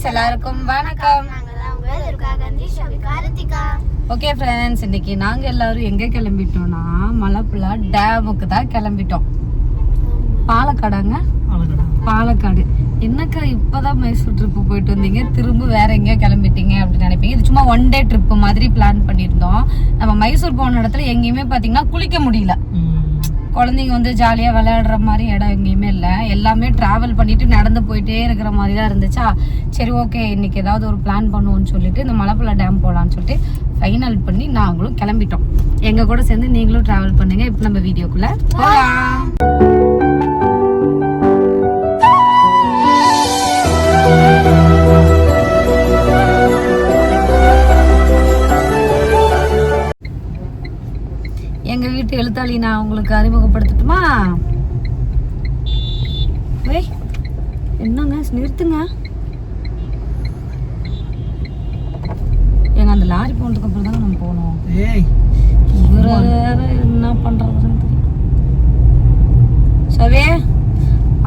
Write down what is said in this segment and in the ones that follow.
Friends எல்லாருக்கும் வணக்கம். Okay friends இன்னைக்கு நாங்க எல்லாரும் எங்க கிளம்பிட்டோம்னா மலப்புழா டேமுக்கு தான் கிளம்பிட்டோம். பாலக்காடாங்க? பாலக்காடு. என்னக்கா இப்பதான் மைசூர் ட்ரிப் போயிட்டு வந்தீங்க? திரும்ப வேற எங்கேயோ கிளம்பிட்டீங்க அப்படின்னு நினைப்பீங்க. இது சும்மா ஒன் டே ட்ரிப் மாதிரி பிளான் பண்ணியிருந்தோம். நம்ம மைசூர் போன இடத்துல எங்கேயுமே பாத்தீங்கன்னா குளிக்க முடியல. குழந்தைங்க வந்து ஜாலியாக விளையாடுற மாதிரி இடம் எங்கேயுமே இல்லை. எல்லாமே ட்ராவல் பண்ணிட்டு நடந்து போயிட்டே இருக்கிற மாதிரி தான் இருந்துச்சா? சரி ஓகே இன்னைக்கு ஏதாவது ஒரு பிளான் பண்ணுவோம்னு சொல்லிட்டு இந்த மலப்புழா டேம் போகலான்னு சொல்லிட்டு ஃபைனல் பண்ணி நாங்களும் கிளம்பிட்டோம். எங்கள் கூட சேர்ந்து நீங்களும் ட்ராவல் பண்ணுங்க. இப்போ நம்ம வீடியோக்குள்ளே போகலாம் எழுத்தாளி நான் உங்களுக்கு அறிமுகப்படுத்தட்டுமா? ஏய் என்னங்க நிறுத்துங்க. ஏங்க அந்த லாரி போனதுக்கு அப்புறம் தாங்க நம்ம போகணும் ஏய் இவர் வேற என்ன பண்றதுன்னு தெரியல. சவே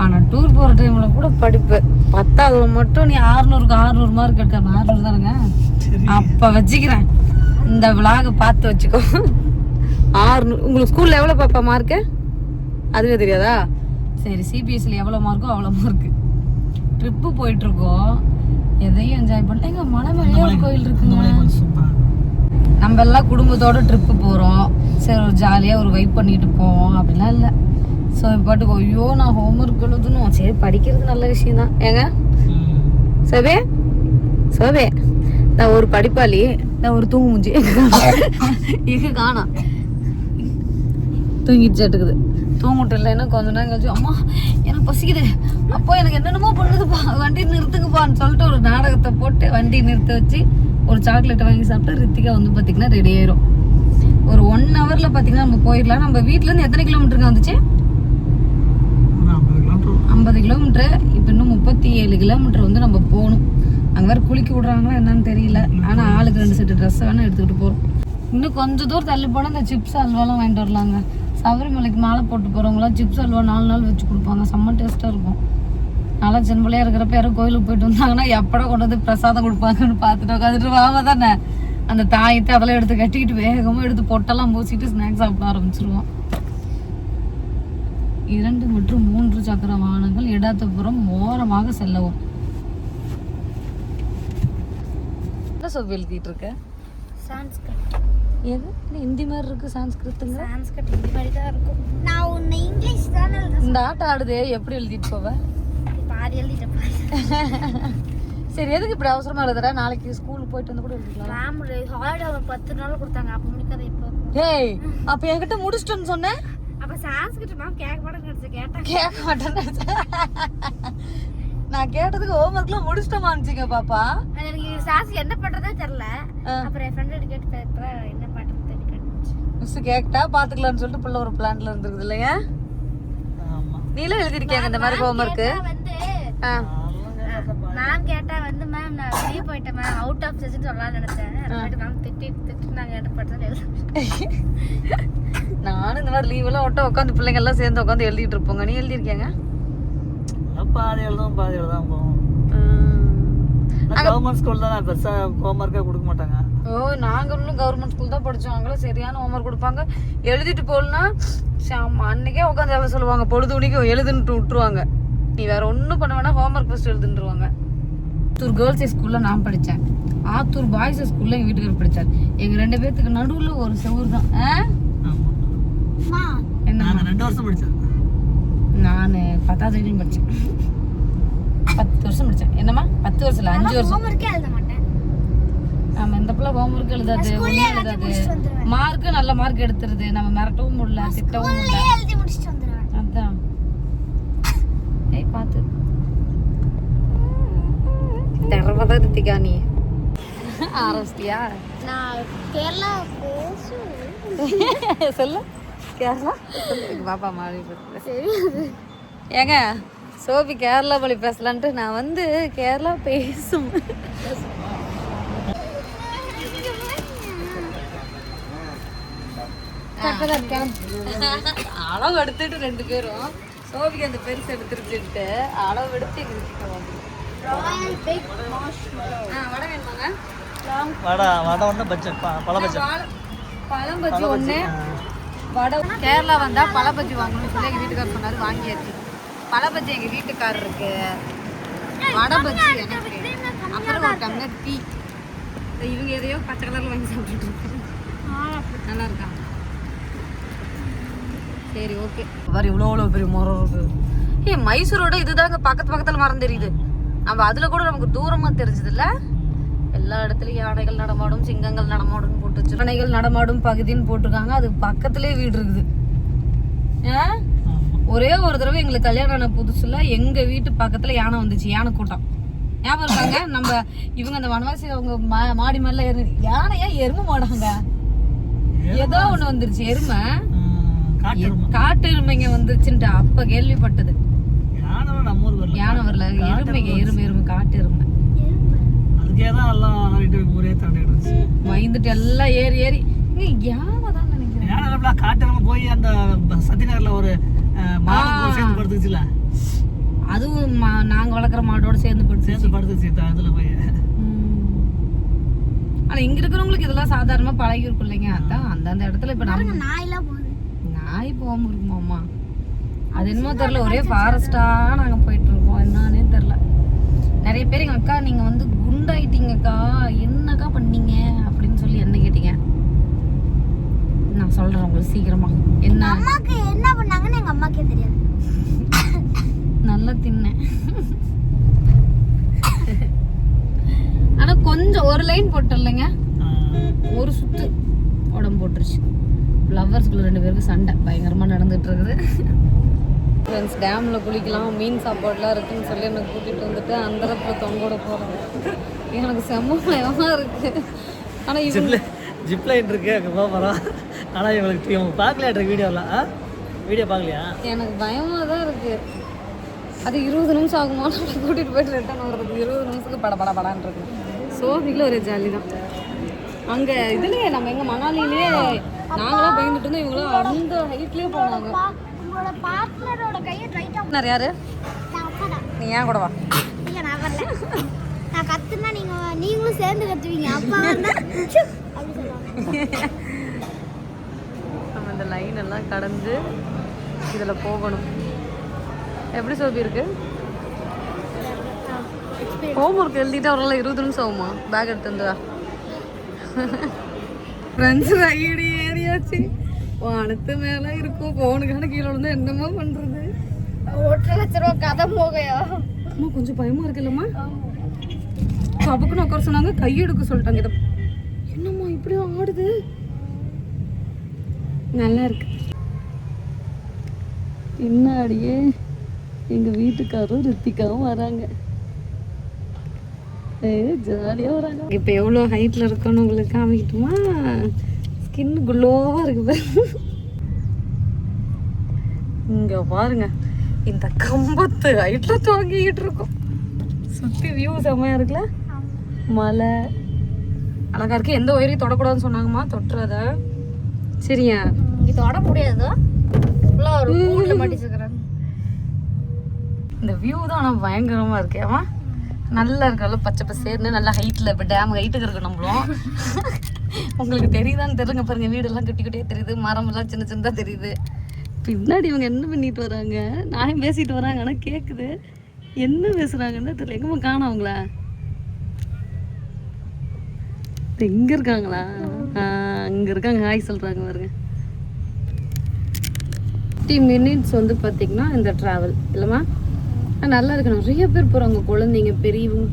ஆனா டூர் போற டைம்ல கூட படிப்பு. பத்தாவது மட்டும் நீ ஆறுநூறுக்கு ஆறுநூறு மார்க் எடுக்க ஆறுநூறு தானுங்க? அப்ப வச்சுக்கிறேன். இந்த விலாக பார்த்து வச்சுக்கோ. ஆறுநூறு உங்களுக்கு ஸ்கூல்ல எவ்வளவு பாப்பா? மார்க்கு அதுவே தெரியாதா? சரி சிபிஎஸ்சியில் எவ்வளோ மார்க்கோ அவ்வளோ மார்க்கு ட்ரிப்பு போயிட்டு இருக்கோம் எதையும் என்ஜாய் பண்ண எங்க மலை மேலேயே ஒரு கோயில் இருக்குங்க. நம்ம எல்லாம் குடும்பத்தோட ட்ரிப்பு போகிறோம் சரி ஒரு ஜாலியாக ஒரு வைப் பண்ணிட்டு போவோம். அப்படிலாம் இல்லை. ஸோ பாட்டுக்கு ஐயோ நான் ஹோம்ஒர்க் எழுதணும். சரி படிக்கிறது நல்ல விஷயம் தான் ஏங்க. சோபே? சோபே நான் ஒரு படிப்பாளி. நான் ஒரு தூங்கு மூஞ்சி. எங்க காணோம். தூங்கிட்டு இருக்குது தூங்கிட்டு இல்லைன்னா கொஞ்ச நேரம் கழிச்சு அம்மா எனக்கு பசிக்குது. அப்போ எனக்கு என்னென்னமோ பண்ணுதுப்பா. வண்டி நிறுத்துங்கப்பான்னு சொல்லிட்டு ஒரு நாடகத்தை போட்டு வண்டி நிறுத்த வச்சு ஒரு சாக்லேட்டை வாங்கி சாப்பிட்டா ரித்திகா வந்து பார்த்தீங்கன்னா ரெடி ஆயிரும். ஒரு ஒன் ஹவரில் பார்த்தீங்கன்னா நம்ம போயிடலாம். நம்ம வீட்டிலேருந்து எத்தனை கிலோமீட்டருங்க வந்துச்சு? ஐம்பது கிலோமீட்டர் இப்போ இன்னும் முப்பத்தி ஏழு கிலோமீட்டர் வந்து நம்ம போகணும். அங்கே வேறு குளிக்க விடுறாங்களா என்னன்னு தெரியல. ஆனால் ஆளுக்கு ரெண்டு செட்டு ட்ரெஸ் வேணால் எடுத்துக்கிட்டு போகிறோம் இன்னும் கொஞ்சம் தூரம் தள்ளி போனால் இந்த சிப்ஸ் அல்வாலாம் வாங்கிட்டு வரலாங்க. சபரிமலைக்கு மாலை போட்டு போகிறவங்களாம் சிப்ஸ் அல்வா நாலு நாள் வச்சு கொடுப்பாங்க. செம்ம டேஸ்ட்டாக இருக்கும். நல்லா சின்ன பிள்ளையா இருக்கிறப்ப யாரும் கோயிலுக்கு போயிட்டு வந்தாங்கன்னா எப்படா கொண்டு வந்து பிரசாதம் கொடுப்பாங்கன்னு பார்த்துட்டு உட்காந்துட்டு வாம தானே. அந்த தாயத்தை அதெல்லாம் எடுத்து கட்டிக்கிட்டு வேகமாக எடுத்து பொட்டெல்லாம் பூசிட்டு ஸ்நாக்ஸ் சாப்பிட ஆரம்பிச்சிருவோம். இரண்டு மற்றும் மூன்று சக்கர வாகனங்கள் இடத்துப்புறம் ஓரமாக செல்லவும். என்ன சொல்லி இருக்க? சான்ஸ்கிரிட் எது? ஹிந்தி மாதிரி இருக்கு சான்ஸ்கிருத்துங்க. சான்ஸ்கிரிட் இந்த மாதிரி தான் இருக்கும். நான் உன்னை இங்கிலீஷ் தானே எழுத இந்த ஆட்டம் ஆடுதே எப்படி எழுதிட்டு போவ. பாதி எழுதிட்டேன். சரி எதுக்கு இப்படி அவசரமா எழுதுற? நாளைக்கு ஸ்கூலுக்கு போயிட்டு வந்து கூட எழுதிக்கலாம். ராம் ஹாலிடே பத்து நாள் கொடுத்தாங்க. அப்போ முடிக்காத இப்போ ஏய் அப்ப என்கிட்ட முடிச்சிட்டேன்னு சொன்னேன். அப்போ சான்ஸ்கிரிட் மேம் கேட்க மாட்டேன்னு கேட்டாங்க. கேட்க மாட்டேன் நான் கேட்டதுக்கு ஹோம்ஒர்க்லாம் முடிச்சிட்டோமானுச்சிங்க பாப்பா? அது எனக்கு சான்ஸ் என்ன பண்ணுறதே தெரில ஆ. அப்புறம் என் ஃப்ரெண்டு கேட்டு என்ன மிஸ் கேட்டா பாத்துக்கலாம்னு சொல்லிட்டு பிள்ளை ஒரு பிளான்ல இருந்திருக்குது இல்லைங்க ஆமா. நீலாம் எழுதிருக்கீங்க இந்த மாதிரி வந்து ஆ. மேம் கேட்டா வந்து மேம் நான் வெளியே போயிட்டேன் மேம் அவுட் ஆஃப் செஷன் சொல்லலாம்னு நினைச்சேன். மேம் திட்டி திட்டி நாங்கள் என்ன பண்ணுறது எழுத நானும் இந்த மாதிரி லீவ் எல்லாம் ஒட்ட உட்காந்து பிள்ளைங்க எல்லாம் சேர்ந்து உட்காந்து எழுதிட்டு இருப்போங்க. நீ எழுதிருக்கீங்க பாதி எழுதும் பாதி எழுதாம போவோம் கவர்மெண்ட் ஸ்கூல் தான் பெருசா ஹோம்ஒர்க்கே கொடுக்க மாட்டாங்க. ஓ நாங்களும் கவர்மெண்ட் ஸ்கூல் தான் படிச்சோம். அங்கெல்லாம் சரியான ஹோம்ஒர்க் கொடுப்பாங்க. எழுதிட்டு போகலனா அன்னைக்கே உட்காந்து சொல்லுவாங்க. பொழுது மணிக்கு எழுதுன்ட்டு விட்டுருவாங்க. நீ வேற ஒன்றும் பண்ண வேணா ஹோம்ஒர்க் ஃபர்ஸ்ட் எழுதுன்றுவாங்க ஆத்தூர் கேர்ள்ஸ் ஸ்கூல்ல நான் படித்தேன் ஆத்தூர் பாய்ஸ் ஸ்கூல்ல எங்கள் வீட்டுக்காரர் படித்தார் எங்கள் ரெண்டு பேர்த்துக்கு நடுவில் ஒரு செவுர் தான். ஆ? என்ன நான் ரெண்டு வருஷம் படிச்சேன் நான் பத்தாவது படித்தேன் பத்து வருஷம் படித்தேன் என்னம்மா? பத்து வருஷம் இல்லை அஞ்சு வருஷம். ஆமா இந்த பிள்ளை எழுதாது ஒண்ணும் எல்லாத்தையும் எழுதாது முடிச்சுட்டு வந்துருவேன். மார்க்கு நல்ல மார்க் எடுத்துருது நம்ம மிரட்டவும் முடியல திட்டவும் முடியல. அதான். ஏய் பார்த்து திறமதான் ரித்திகா நீ. ஆரம்பிச்சிட்டியா நான் கேரளா சொல்லு. கேரளா? சொல்லு பாப்பா மாறி ஏங்க சோபி கேரளா மொழி பேசலான்ட்டு நான் வந்து கேரளா பேசும். அளவு எடுத்துட்டு ரெண்டு பேரும். சோபிக்கு அந்த பெருசு எடுத்துருச்சுட்டு அளவு எடுத்து எங்க வீட்டுக்கு வந்து ராயல் பிக் மார்ஷ்மெலோ ஆ வடை வடை வடை ஒன்று பச்சை ப- பழ பச்சை பழ- பழம் பஜ்ஜி ஒன்று வடை கேரளா வந்தா பழ பஜ்ஜி வாங்கணும்னு சொல்லி எங்க வீட்டுக்காரர் சொன்னாரு வாங்கியாச்சு. பழ பஜ்ஜி எங்க வீட்டுக்காரருக்கு வடை பஜ்ஜி எனக்கு. அப்புறம் ஒரு டம்ளர் டீ. இவங்க எதையோ பச்சை கலர்ல வாங்கி சாப்பிட்டுட்டு இருக்காங்க. நல்லா இருக்கா சரி ஓகே பாரு இவ்வளோ இவ்வளோ பெரிய மரம் இருக்கு. ஏய் மைசூரோட இதுதாங்க பக்கத்து பக்கத்துல மரம் தெரியுது. நம்ம அதுல கூட நமக்கு தூரமா தெரிஞ்சது இல்ல எல்லா இடத்துலயும் யானைகள் நடமாடும் சிங்கங்கள் நடமாடும் போட்டு யானைகள் நடமாடும் பகுதின்னு போட்டிருக்காங்க. அது பக்கத்துலயே வீடு இருக்குது? ஒரே ஒரு தடவை எங்களுக்கு கல்யாணம் ஆன புதுசுல எங்க வீட்டு பக்கத்துல யானை வந்துச்சு. யானை கூட்டம். ஞாபகம் இருக்காங்க? நம்ம இவங்க அந்த வனவாசி அவங்க மாடி ஏறு யானையா எருமை மாடாங்க? ஏதோ ஒண்ணு வந்துருச்சு. எருமை? காட்டு எருமை. காட்டு எருமைங்க வந்துருச்சுன்ட்டு அப்ப கேள்விப்பட்டது. யானை வரல. எருமைங்க எருமை எருமை காட்டு எருமை. பயந்துட்டு எல்லாம் ஏறி ஏறி. இங்க யானை தான் நினைக்கிறேன். காட்டு போய் அந்த சத்திநகர்ல ஒரு சேர்ந்து படுத்துச்சுல. அதுவும் மா- நாங்க வளர்க்குற மாடோட சேர்ந்து போட்டு சேர்ந்து படுத்துச்சு இதுல போய். ஆனா இங்க இருக்கிறவங்களுக்கு இதெல்லாம் சாதாரணமா பழகி இருக்கும் இல்லைங்க. அதான் அந்தந்த இடத்துல இப்ப நம்ம நாயெல்லாம் நாய் போகாம இருக்குமாமா அது என்னமோ தெரியல ஒரே ஃபாரஸ்டா நாங்க போயிட்டு இருக்கோம் என்னன்னே தெரியல. நிறைய பேர் எங்க அக்கா நீங்க வந்து குண்டாயிட்டீங்கக்கா. என்னக்கா பண்ணீங்க? அப்படின்னு சொல்லி என்ன கேட்டீங்க? நான் சொல்றேன் உங்களுக்கு சீக்கிரமா. என்ன? அம்மாக்கு என்ன பண்ணாங்கன்னு எங்க அம்மாக்கே தெரியாது. நல்லா தின்னேன். ஆனா கொஞ்சம் ஒரு லைன் போட்டு இல்லைங்க அஹ், ஒரு சுத்து. உடம்பு போட்டுருச்சு. லவ்வர்ஸ்குள்ள ரெண்டு பேருக்கு சண்டை. பயங்கரமா நடந்துட்டு இருக்குது ஃப்ரெண்ட்ஸ் டேம்ல குளிக்கலாம் மீன் சாப்பாடுலாம் இருக்குன்னு சொல்லி என்னை கூட்டிட்டு வந்துட்டு அந்தரத்துல தொங்கோட போறாங்க எனக்கு செம்ம பயமா இருக்கு. ஆனா இவங்க ஜிப் லைன் இருக்கு அங்கே போக போகிறோம் ஆனால் இவங்களுக்கு இவங்க பார்க்கலையா வீடியோலாம் வீடியோ பார்க்கலையா? எனக்கு பயமா தான் இருக்கு. அது இருபது நிமிஷம் ஆகுமா? கூட்டிட்டு போயிட்டு ரிட்டர்ன் வர்றதுக்கு இருபது நிமிஷத்துக்கு பட பட படான்னு இருக்கு. சோபியில் ஒரு ஜாலி தான். அங்க இதுலயே நம்ம எங்க மணாலிலேயே நாங்களாம் பயந்துட்டு இருந்தோம். இவங்களாம் அந்த ஹைட்லயே போனாங்க. பார்ட்னரோட யாரு? நீ ஏன் கூட வா? நான் கத்துனா நீங்க நீங்களும் சேர்ந்து கத்துவீங்க. அப்பா நம்ம இந்த லைன் எல்லாம் கடந்து இதுல போகணும். எப்படி சோபி இருக்கு? ஹோம் ஒர்க் எழுதிட்டு அவரெல்லாம் இருபது நிமிஷம் ஆகுமா? பேக் எடுத்து வந்துடா ஃப்ரெண்ட்ஸ் ரைடு ஏறியாச்சு வானத்து மேல இருக்கும். போனுக்கான கீழே விழுந்தா என்னமோ பண்றது. ஒன்றரை லட்ச ரூபா கதை போகையா? அம்மா கொஞ்சம் பயமா இருக்குல்லம்மா கபக்குன்னு உட்கார சொன்னாங்க கையெடுக்க சொல்லிட்டாங்க. இதை என்னம்மா இப்படி ஆடுது? நல்லா இருக்கு. பின்னாடியே எங்க வீட்டுக்காரரும் ரித்திகாவும் வராங்க. ஏ ஜாலியா வராங்க. இப்போ எவ்வளோ ஹைட்ல இருக்கோன்னு உங்களுக்கு? காமிக்கட்டுமா? ஸ்கின் குளோவா இருக்கு பாருங்க இங்க பாருங்க இந்த கம்பத்து ஹைட்ல தொங்கிக்கிட்டு இருக்கோம். சுத்தி வியூ செம்மையா இருக்குல்ல? மலை. அழகா இருக்கு. எந்த உயரையும் தொடக்கூடாதுன்னு சொன்னாங்கம்மா தொட்டுறத. சரியா? இது தொட முடியாது? இந்த வியூ தான் ஆனால் பயங்கரமா இருக்கேவா நல்லா இருக்கல பச்சை பசேர்னு நல்லா ஹைட்ல இப்போ டேம் ஹைட்டுக்கு இருக்கு நம்மளும். உங்களுக்கு தெரியுதான்னு தெரியுங்க பாருங்க. வீடெல்லாம் குட்டி குட்டியாக தெரியுது. மரம் எல்லாம் சின்ன சின்னதாக தெரியுது. பின்னாடி இவங்க என்ன பண்ணிட்டு வராங்க? நானும் பேசிட்டு வராங்க. ஆனால் கேட்குது என்ன பேசுறாங்கன்னு தெரியல. எங்கம்மா காணும் அவங்களா? இங்க இருக்காங்களா? அங்க இருக்காங்க. ஹாய் சொல்றாங்க பாருங்க. ஃபிஃப்டி மினிட்ஸ் வந்து பார்த்தீங்கன்னா இந்த ட்ராவல் இல்லைம்மா? நல்லா இருக்கு. நிறைய பேர் போகிறாங்க குழந்தைங்க பெரியவங்க.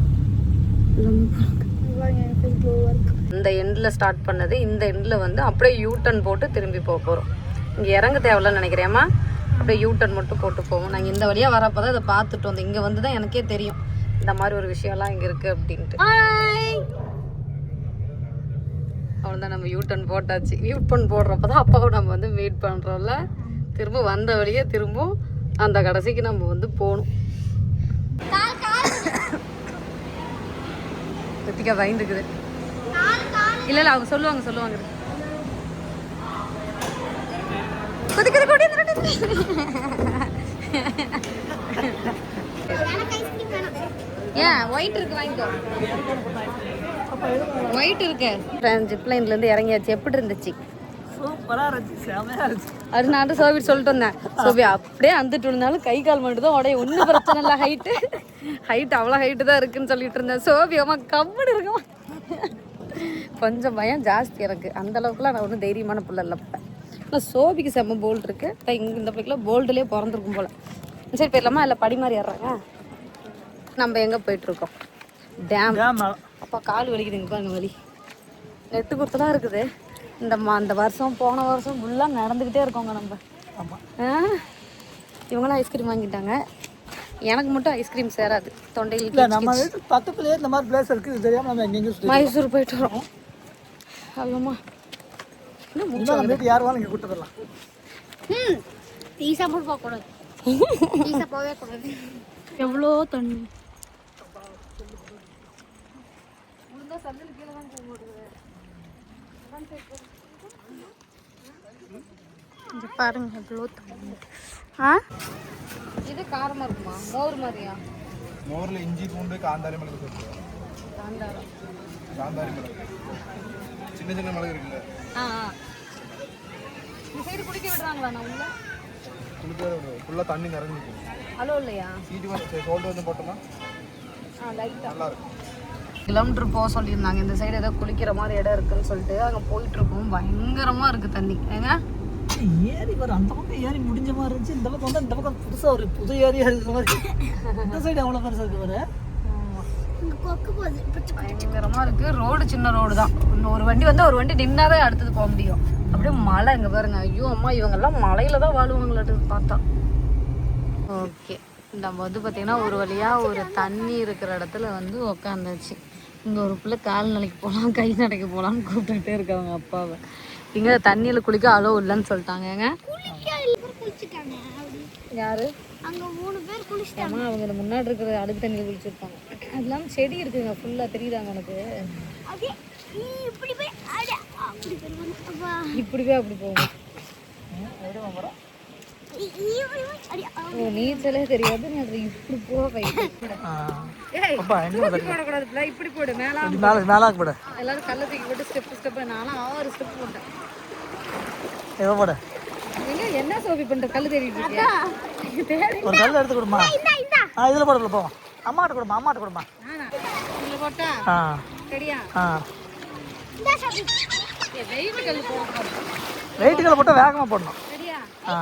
எல்லாமே போகிறாங்க இந்த எண்டில் ஸ்டார்ட் பண்ணது இந்த எண்டில் வந்து அப்படியே யூ டர்ன் போட்டு திரும்பி போக போகிறோம் இங்கே இறங்க தேவையில்லன்னு நினைக்கிறேம்மா. அப்படியே யூ டர்ன் மட்டும் போட்டு போவோம். நாங்கள் இந்த வழியாக வரப்போ தான் இதை பார்த்துட்டு வந்தோம். இங்கே வந்து தான் எனக்கே தெரியும். இந்த மாதிரி ஒரு விஷயம்லாம் இங்கே இருக்குது அப்படின்ட்டு. அவ்வளோதான் நம்ம யூ டர்ன் போட்டாச்சு. யூ டர்ன் போடுறப்ப தான் அப்பாவை நம்ம வந்து மீட் பண்ணுறோம்ல திரும்ப வந்த வழியே திரும்ப அந்த கடைசிக்கு நம்ம வந்து போகணும். ரித்திகா பயந்துக்குது. இல்லை இல்லை அவங்க சொல்லுவாங்க சொல்லுவாங்க. குதி குதி குடி ஏன் ஒயிட் இருக்கு வாங்கிக்கோ. ஒயிட் இருக்கு. ஜிப் லைன்ல இருந்து இறங்கியாச்சு. எப்படி இருந்துச்சு? அது நான் சோபி சொல்லிட்டு வந்தேன். சோபி அப்படியே வந்துட்டு இருந்தாலும் கை கால் மட்டும் தான் உடைய ஒன்றும் பிரச்சனை இல்லை ஹைட்டு ஹைட் அவ்வளோ ஹைட்டு தான் இருக்குன்னு சொல்லிட்டு இருந்தேன். சோபி அம்மா கம்முன்னு இருக்குமா கொஞ்சம் பயம் ஜாஸ்தி எனக்கு. அந்த அளவுக்குலாம் நான் ஒன்றும் தைரியமான பிள்ளை இல்லை ஆனால் சோபிக்கு செம்ம போல்டு இருக்கு. அதான் இங்க இந்த பைக்கில் போல்டுலேயே பிறந்திருக்கும் போல. சரி போயிடலாமா? இல்லை படி மாதிரி ஏறுறாங்க? நம்ம எங்கே போயிட்டுருக்கோம்? டேம் அப்பா கால் வலிக்குதுங்க பாருங்க வலி. நெட்டு குத்துலாம் இருக்குது. இந்த மா இந்த வருஷம் போன வருஷம் ஃபுல்லாக நடந்துக்கிட்டே இருக்கோங்க நம்ம. ஆமாம்? இவங்களாம் ஐஸ்கிரீம் வாங்கிட்டாங்க. எனக்கு மட்டும் ஐஸ்கிரீம் சேராது. தொண்டையில் நம்ம வீட்டு பக்கத்துலேயே இந்த மாதிரி பிளேஸ் இருக்குது தெரியாமல் நம்ம எங்கெங்கே மைசூர் போயிட்டு வரோம். மூச்சு இன்னும் யார் வேணும் இங்கே கூட்டு வரலாம். ம் ஈசா போட்டு போகக்கூடாது ஈசா போகவே கூடாது. எவ்வளோ தண்ணி? இங்க பாருங்க எவ்வளோ தண்ணி. ஆ? இது காரமாக இருக்குமா? மோர் மாதிரியா? மோரில் இஞ்சி பூண்டு காந்தாரி மிளகு காந்தாரம் காந்தாரி மிளகு சின்ன சின்ன மிளகு இருக்குல்ல ஆ இந்த சைடு குடிக்க விடுறாங்களா நான் உள்ள? குளிக்க ஃபுல்லாக தண்ணி நிறைஞ்சிருக்கு ஹலோ இல்லையா? சீட்டு வந்து சோல்டு வந்து போட்டோம்னா ஆ லைட்டாக நல்லா இருக்கும் கிலோமீட்டர் போக சொல்லியிருந்தாங்க. இந்த சைடு ஏதோ குளிக்கிற மாதிரி இடம் இருக்குன்னு சொல்லிட்டு அங்கே போயிட்டு இருக்கோம். பயங்கரமா இருக்கு தண்ணி. ஏங்க? ஏரி வரும் அந்த பக்கம் ஏரி முடிஞ்ச மாதிரி இருந்துச்சு. இந்த பக்கம் வந்து இந்த பக்கம் புதுசாக ஒரு புது ஏரியா இருக்கிற மாதிரி. இந்த சைடு எவ்வளோ பெருசாக இருக்கு பாரு. இங்க கொக்கு போகுது பயங்கரமா இருக்கு. ரோடு சின்ன ரோடு தான். ஒரு வண்டி வந்து ஒரு வண்டி நின்னாதான் அடுத்தது போக முடியும். அப்படியே மலை இங்க பாருங்க. ஐயோ அம்மா இவங்க எல்லாம் மலையில தான் வாழுவாங்களாட்டு பார்த்தா. ஓகே. நம்ம வந்து பார்த்தீங்கன்னா ஒரு வழியா ஒரு தண்ணி இருக்கிற இடத்துல வந்து உக்காந்தாச்சு. இங்க ஒரு பிள்ளை கால் நிலைக்கு போகலாம் கை நடைக்கு போகலான்னு கூப்பிட்டுட்டே இருக்காங்க அப்பாவை. இங்க தண்ணியில குளிக்க அளவு இல்லைன்னு சொல்லிட்டாங்க. யாரு? அங்க மூணு பேர் குளிச்சு அம்மா அவங்க முன்னாடி இருக்கிற அடுக்கு தண்ணியில் குளிச்சிருப்பாங்க. அது இல்லாமல் செடி இருக்குங்க ஃபுல்லாக தெரியுதாங்க உனக்கு? இப்படி போய் அட அப்படி போய் அப்பா. இப்படி போய் அப்படி போகும் ஓ நீச்சலே தெரியாது இப்படி போக என்ன இப்படி போடக்கூடாதுல இப்படி போடு மேலே மேலே போட. எல்லாரும் கல்ல தூக்கி போட்டு ஸ்டெப் ஸ்டெப் நானும் ஆறு ஸ்டெப் போட்டேன். எவ்வளோ போட? என்ன சோபி பண்ற கல்லு தேடிட்டு ஒரு கல் எடுத்து கொடுமா. ஆ இதில் போடல போவோம் அம்மாட்ட கொடுமா அம்மாட்ட கொடுமா நானா? இதுல போட்டா? ஆ. ஆ. இந்த சாப்பி வெயிட் கல்லு போட்டால் வேகமாக போடணும். ஆ.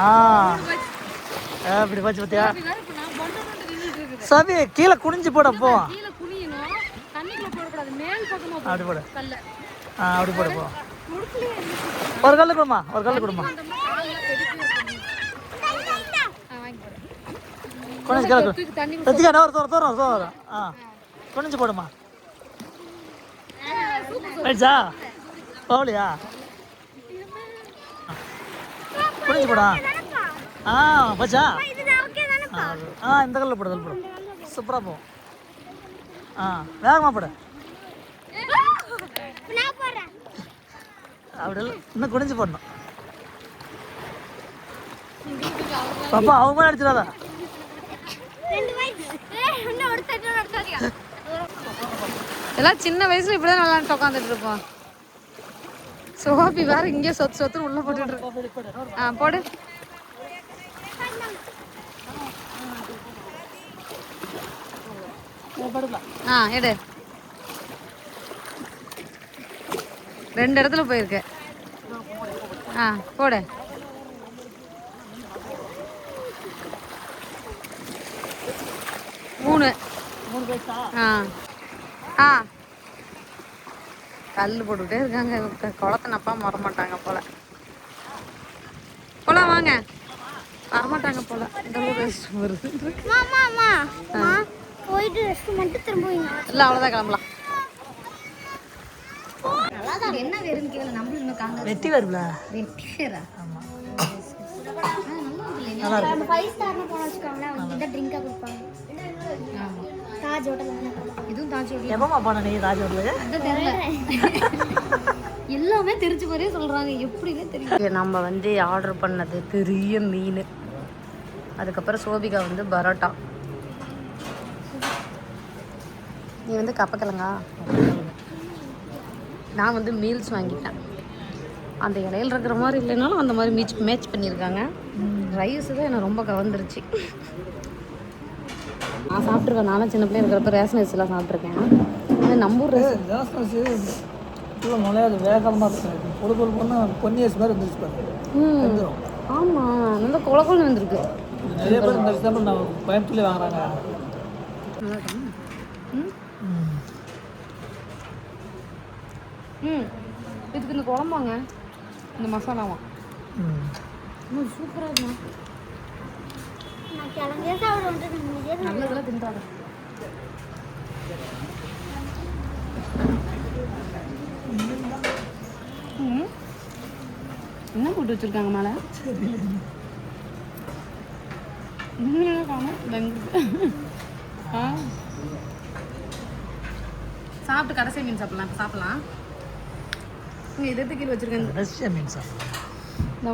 ஆ. இப்படி வச்சு பார்த்தியா சாமி கீழே குனிஞ்சு போட போ. கீழே குனியணும். தண்ணிக்குள்ள போடக்கூடாது. மேல் பக்கமா அப்படி போடு. கல்ல. ஆ அப்படி போடு போ. ஒரு கல் கொடுமா ஒரு கல் கொடுமா குனிஞ்சு கீழே கொடு. தூக்கி தண்ணி எத்திக்கா ஒரு தோற தோற தோற. வரும் ஆ. குனிஞ்சு போடுமா? ரைட்ஸா போகலையா? குனிஞ்சு போடா. ஆ பச்சா? ஆ, இந்த கல்லில் போடு கல் போடு. சூப்பராக போகும் ஆ வேகமாக போடு. அப்படி இன்னும் குனிஞ்சு போடணும். பாப்பா அவங்க அடிச்சிடாத ரெண்டு வயசு ஏய் இன்னும் ஒரு தட்டு ஒரு தட்டியா எல்லாம் சின்ன வயசுல இப்படிதான் நல்லா உட்காந்துட்டு இருப்போம். சோபி வேற இங்கே சொத்து சொத்துன்னு உள்ள போட்டுட்டு இருக்கு ஆ போடு. ஆ எடு. ரெண்டு இடத்துல போயிருக்கு ஆ போடு. மூணு. ஆ. ஆ. கல் போட்டுக்கிட்டே இருக்காங்க. குளத்தை நப்பா மற மாட்டாங்க போல. போலாம் வாங்க. வரமாட்டாங்க போல. இந்த ரெஸ்ட் வருது. போயிட்டு ரெஸ்ட் மட்டும் திரும்புவீங்க இல்லை அவ்வளோதான் கிளம்பலாம். என்ன வேறுன்னு கேளு. நம்மளும் இன்னும் காங்க வெட்டி வரும்ல? வெட்டிஷரா ஆமாம் நம்ம ஃபைவ் ஸ்டார்னு போன வச்சுக்கோங்களேன். அவங்க கிட்ட ட்ரிங்கா கொடுப்பாங்க. தாஜ் ஹோட்டல் இதுவும் தாஜ் ஹோட்டல். எப்பமா போன நீ ராஜூர்ல அதான் தெரியல. எல்லாமே தெரிஞ்ச மாதிரியே சொல்றாங்க. எப்படின்னே தெரியல. நம்ம வந்து ஆர்டர் பண்ணது பெரிய மீன். அதுக்கப்புறம் சோபிகா வந்து பரோட்டா. நீ வந்து கப்பக்கிழங்கா? நான் வந்து மீல்ஸ் வாங்கிட்டேன். அந்த இலையில் இருக்கிற மாதிரி இல்லைனாலும் அந்த மாதிரி மீச் மேட்ச் பண்ணியிருக்காங்க. ரைஸ் தான் என்னை ரொம்ப கவர்ந்துருச்சு. நான் சாப்பிட்ருக்கேன் நானும் சின்ன பிள்ளை இருக்கிறப்ப ரேஷன் அரிசிலாம் சாப்பிட்ருக்கேன் ஆனால் நம்ம ஊர் ரேஷன். ஜாஸ்தி ஃபுல்லாக நுழையாது வேகமாக இருக்கும் பொடு பொடு பொண்ணு பொன்னியஸ் மாதிரி இருந்துச்சு பாரு. ம். வந்துடும் ஆமாம் நல்லா குழக்குன்னு வந்திருக்கு. நிறைய பேர் இந்த எக்ஸாம்பிள் நான் கோயம்புத்தூர்லேயே வாங்குறாங்க. நல்லா இருக்கா ம். இதுக்கு இந்த குழம்பாங்க இந்த மசாலாவா? ம். ம் சூப்பராக இருக்கும் நான் கிளம்பியே சாப்பிட வந்துட்டு நல்லதெல்லாம் தின்றாங்க ம். என்ன போட்டு வச்சிருக்காங்க மேலே? உண்மையிலே காணும்? பெங்களூர் ஆ. சாப்பிட்டு கடைசி மீன் சாப்பிடலாம். சாப்பிடலாம். இங்கே எதிர்த்து கீழே வச்சிருக்கேன் மீன்ஸா இந்த